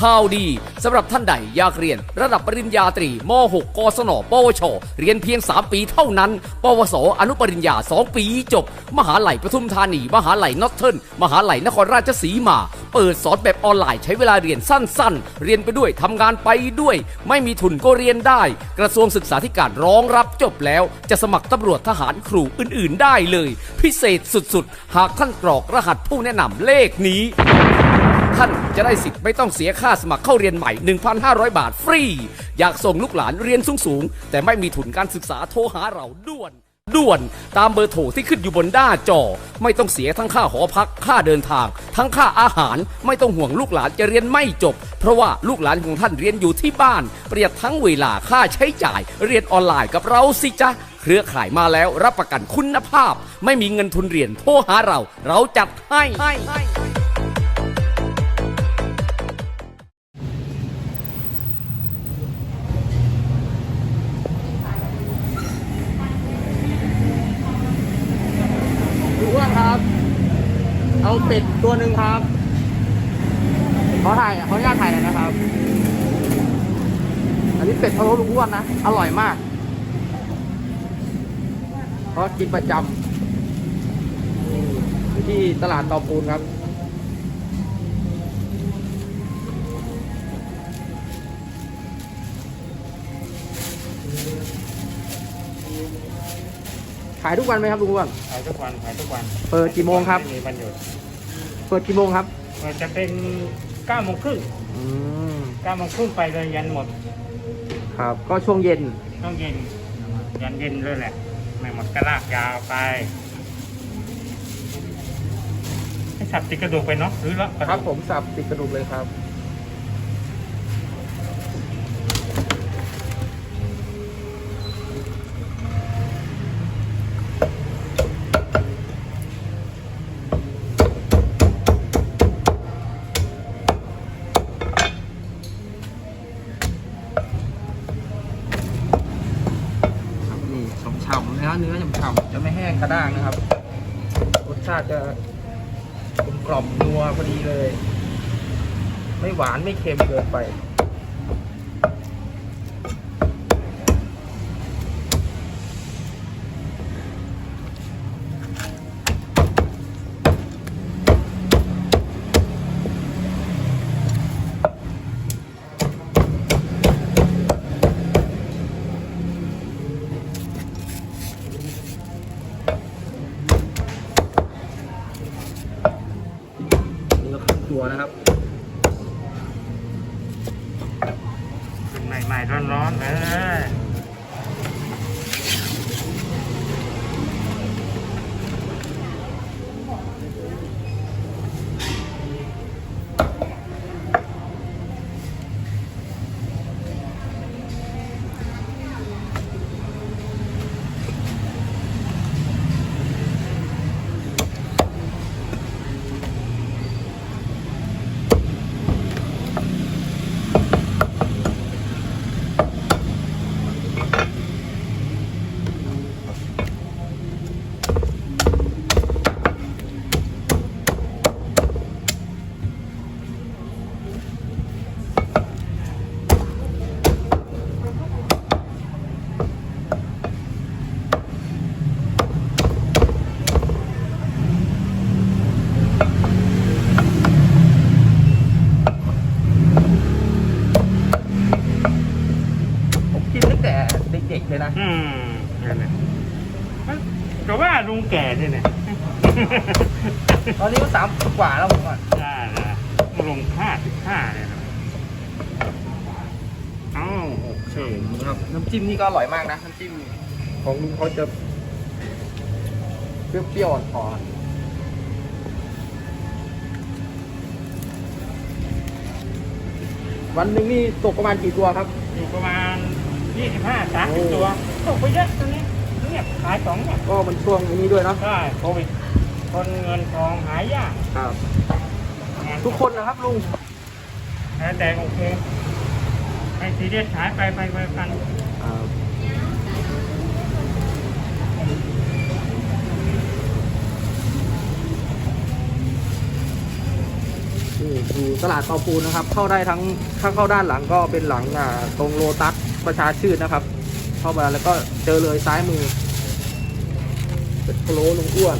ข่าวดีสำหรับท่านใดอยากเรียน ระดับปริญญาตรีม .6 กศนปวช เรียนเพียง 3 ปีเท่านั้น ปวส อนุปริญญา 2 ปีจบ มหาลัยปทุมธานี มหาลัยนอตเทิร์นมหาลัยนครราชสีมา เปิดสอนแบบออนไลน์ใช้เวลาเรียนสั้นๆ เรียนไปด้วยทำงานไปด้วย ไม่มีทุนก็เรียนได้ กระทรวงศึกษาธิการรองรับจบแล้ว จะสมัครตำรวจทหารครูอื่น ๆ ได้เลย พิเศษสุดๆ หากท่านกรอกรหัสผู้แนะนำเลขนี้ ท่านจะได้สิทธิ์ไม่ต้องเสียค่าสมัครเข้าเรียนใหม่ 1,500 บาทฟรี อยากส่งลูกหลานเรียนสูงๆ แต่ไม่มีทุนการศึกษาโทรหาเราด่วนด่วนตามเบอร์โทรที่ขึ้นอยู่บนหน้าจอ ไม่ต้องเสียทั้งค่าหอพักค่าเดินทาง ทั้งค่าอาหารไม่ต้องห่วงลูกหลานจะเรียนไม่จบ เพราะว่าลูกหลานของท่านเรียนอยู่ที่บ้าน ประหยัดทั้งเวลาค่าใช้จ่าย เรียนออนไลน์กับเราสิจ๊ะเครือข่ายมาแล้วรับประกันคุณภาพ ไม่มีเงินทุนเรียนโทรหาเรา เราจัดให้ เอาเป็ดตัวหนึ่งครับขอถ่ายขออนุญาตถ่ายหน่อยนะครับ อันนี้เป็ดพะโล้ลุงอ้วนนะ อร่อยมากเพราะกินประจำอยู่ที่ตลาดเตอปูนครับขายทุกวันไหมครับลุงอ้วนขายทุกวันขายทุกวัน เปิดกี่โมงครับไม่มีวันหยุด เปิดกี่โมงครับเปิดจะเป็นเก้าโมงครึ่งอืมเก้าโมงครึ่งไปเลยยันหมดครับ ก็ช่วงเย็นต้องเย็น ยันเย็นเลยแหละ ไม่หมดก็ลากยาวไปให้สับติดกระดูกไปเนาะหรือละกะดูกครับผมสับติดกระดูกเลยครับครับ นะเนื้อฉ่ำๆจะไม่แห้งกระด้างนะครับ รสชาติจะกลมกล่อมนัวพอดีเลย ไม่หวานไม่เค็มเกินไป ใหม่ๆร้อนๆเลย มนั่นแหละก็ว่าลุงแก่เนี่ยเนี่ยตอนนี้ก็สามกว่าแล้วผมอะได้นะลงห้าสิบห้าเลยนะเอ้าโอเคครับน้ำจิ้มนี่ก็อร่อยมากนะน้ำจิ้มของลุงเขาจะเปรี้ยวๆอ่อนๆวันหนึ่งนี่ตกประมาณกี่ตัวครับ อยู่ประมาณยี่สิบห้าสามโอ้สิบตัว ตกไปเยอะตอนนี้เนี่ยขายของเนี่ยก็มันช่วงนี้ด้วยเนาะใช่โควิดคนเงินทองหายยากครับ ทุกคนนะครับลุงแต่โอเคไอซีเดียสายไปไปไปกันอยู่ตลาดเตาปูนนะครับ เข้าได้ทั้งถ้าเข้าด้านหลังก็เป็นหลังตรงโลตัสประชาชื่นนะครับ ข้ามาแล้วก็เจอเลยซ้ายมือเป็นโคลลงอ้วน